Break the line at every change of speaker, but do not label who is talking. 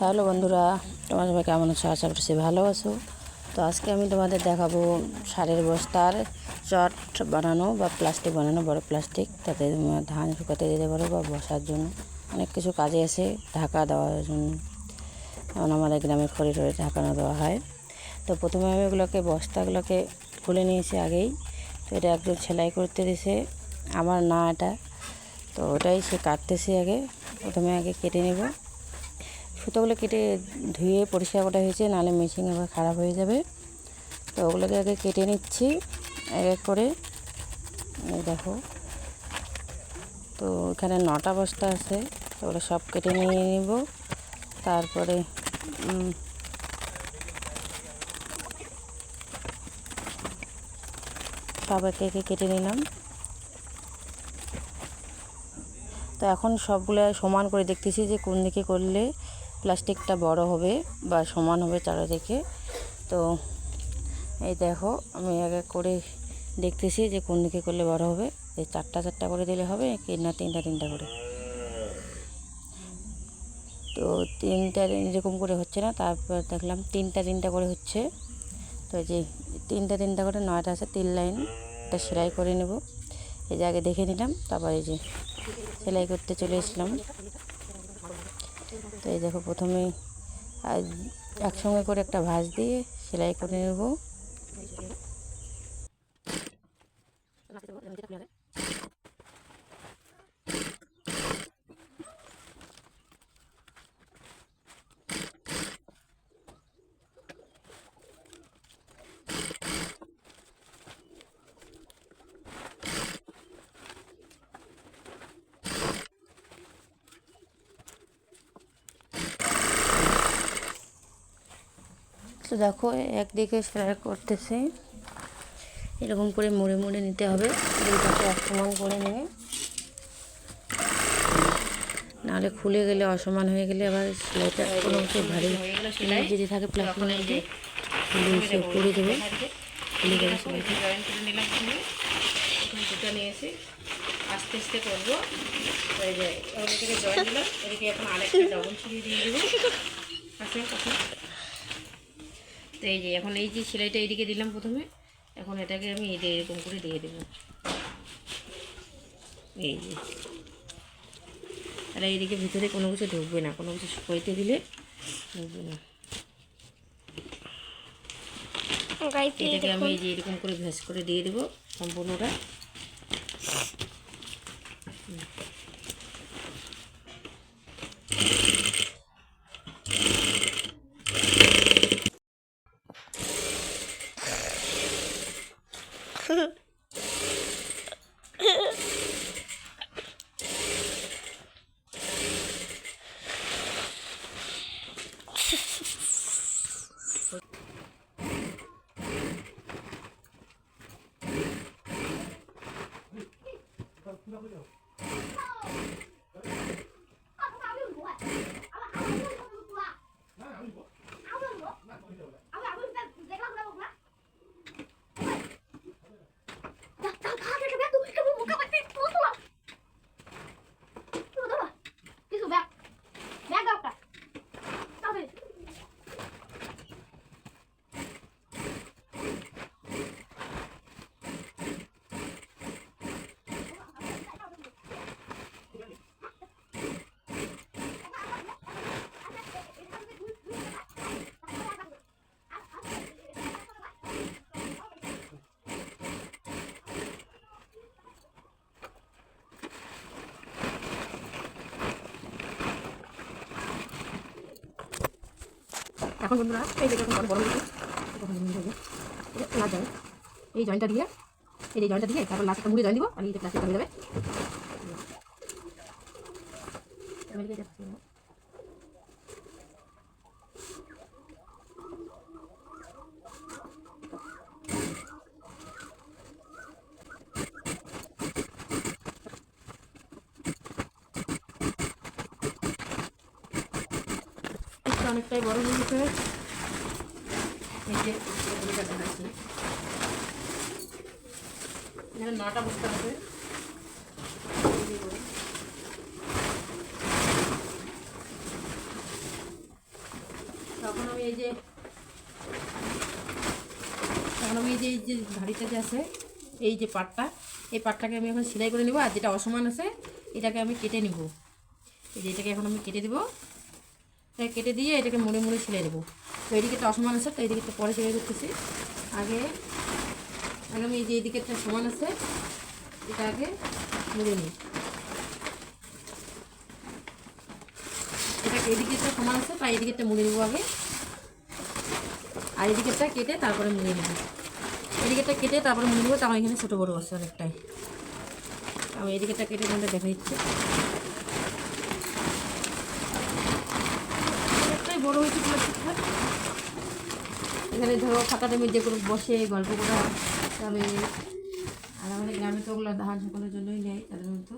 Hello বন্ধুরা, তোমার সবাই কেমন আছো? আশা করছি ভালো আছো। তো আজকে আমি তোমাদের দেখাবো সারের বস্তার চট বানানো বা প্লাস্টিক বানানো, বড় প্লাস্টিক। তাতে ধান শুকাতে দিতে পারো বা বসার জন্য। অনেক কিছু কাজে আসে ঢাকা দেওয়ার জন্য। যেমন আমাদের গ্রামে খড়ি টড়ি ঢাকানো দেওয়া হয়। তো প্রথমে আমি ওগুলোকে বস্তাগুলোকে খুলে নিয়েছি আগেই। তো এটা একজন সেলাই করতে দিছে আমার না এটা। তো ওটাই সে কাটতেছি আগে। প্রথমে আগে কেটে নেব। সুতোগুলো কেটে ধুয়ে পরিষ্কার করা হয়েছে, নাহলে মেশিন আবার খারাপ হয়ে যাবে। তো ওগুলোকে আগে কেটে নিচ্ছি, এক এক করে। দেখো। তো এখানে নটা বস্তা আছে ওগুলো সব কেটে নিয়ে নিব। তারপরে সব একে একে কেটে নিলাম। তো এখন সবগুলো সমান করে দেখতেছি যে কোন দিকে করলে প্লাস্টিকটা বড় হবে বা সমান হবে চারিদিকে। তো এই দেখো, আমি এক এক করে দেখতেছি যে কোন দিকে করলে বড় হবে। এই চারটা চারটা করে দিলে হবে কি না তিনটা তিনটা করে? তো তিনটা এরকম করে হচ্ছে না, তারপর দেখলাম তিনটা তিনটা করে হচ্ছে। তো যে তিনটা তিনটা করে নয়টা আছে, তিন লাইন এটা সেলাই করে নেব। এই যে আগে দেখে নিলাম, তারপর এই যে সেলাই করতে চলে এসলাম তো এই দেখো প্রথমে একসঙ্গে করে একটা ভাঁজ দিয়ে সেলাই করে নেব। তো দেখো, একদিকে সেলাই করতেছে। এরকম করে মুড়ে মুড়ে নিতে হবে। দুইটাকে এক সমান করে নেবে। নাহলে খুলে গেলে, অসমান হয়ে গেলে আবার সেলাইটা কোনো কিছু ভারী যদি থাকে দেবে
জয়েন করে এসে আস্তে আস্তে করব এই যে ওদিকে জয়েন দিলাম এদিকে এখন আরেকটা ডবল ছড়িয়ে দিয়ে দেবো। আসুন আসুন। তো এই যে এখন এই যে সেলাইটা এইদিকে দিলাম প্রথমে এখন এটাকে আমি এই যে এরকম করে দিয়ে দেবো। এই যে। তাহলে এইদিকে ভিতরে কোনো কিছু ঢুকবে না কোনো কিছু শুকাইতে দিলে ঢুকবে না। এটাকে আমি এই যে এরকম করে ভেস করে দিয়ে দেবো সম্পূর্ণটা।
এখন বন্ধুরা, এই যে যখন বড় লাস্ট জয়েন্ট এই জয়েন্টটা দিয়ে, এই জয়েন্টটা দিয়ে, তারপর লাস্টটা মুড়ে জয়েন দিব আর এই প্লাস্টিকটা হয়ে যাবে। অনেকটাই বড় হয়ে গেছে।
এই যে এখানে নটা বস্তা আছে যে বড়।
এই যে এখন আমি এই যে এই যে ধাড়িটা যে আছে, এই যে পাটটা, এই পাটটাকে আমি এখন সেলাই করে নেব, আর যেটা অসমান আছে, এটাকে আমি কেটে নিব। এই যে এটাকে এখন আমি কেটে দেবো। এটা কেটে দিয়ে এটাকে মুড়ে মুড়ে সেলাই দেবো তো এদিকে একটা অসমান আছে, তো এদিকে পরে সেলাই করতেছি আগে আগে আমি এই যে এদিকে একটা সমান আছে, এটা আগে মুড়ে নিই। এটা এদিকে একটা সমান আছে, তাই এদিকে একটা মুড়ে নেব আগে। আর এদিকেরটা কেটে তারপরে মুড়ে নেব। এদিকেরটা কেটে তারপরে মুড়ে নেব, তারপর এখানে ছোটো বড়ো আছে অনেকটাই। আমি এদিকেরটা কেটে তোমাদের দেখা দিচ্ছি অনেকটাই বড়ো হয়েছে প্লাস্টিকটা এখানে ধরো ফাঁকা টাইমে যে কোনো বসে, গল্প করা তবে আর আমাদের গ্রামে তো ওগুলো ধান সকলের জন্যই নেয় তাদের মতো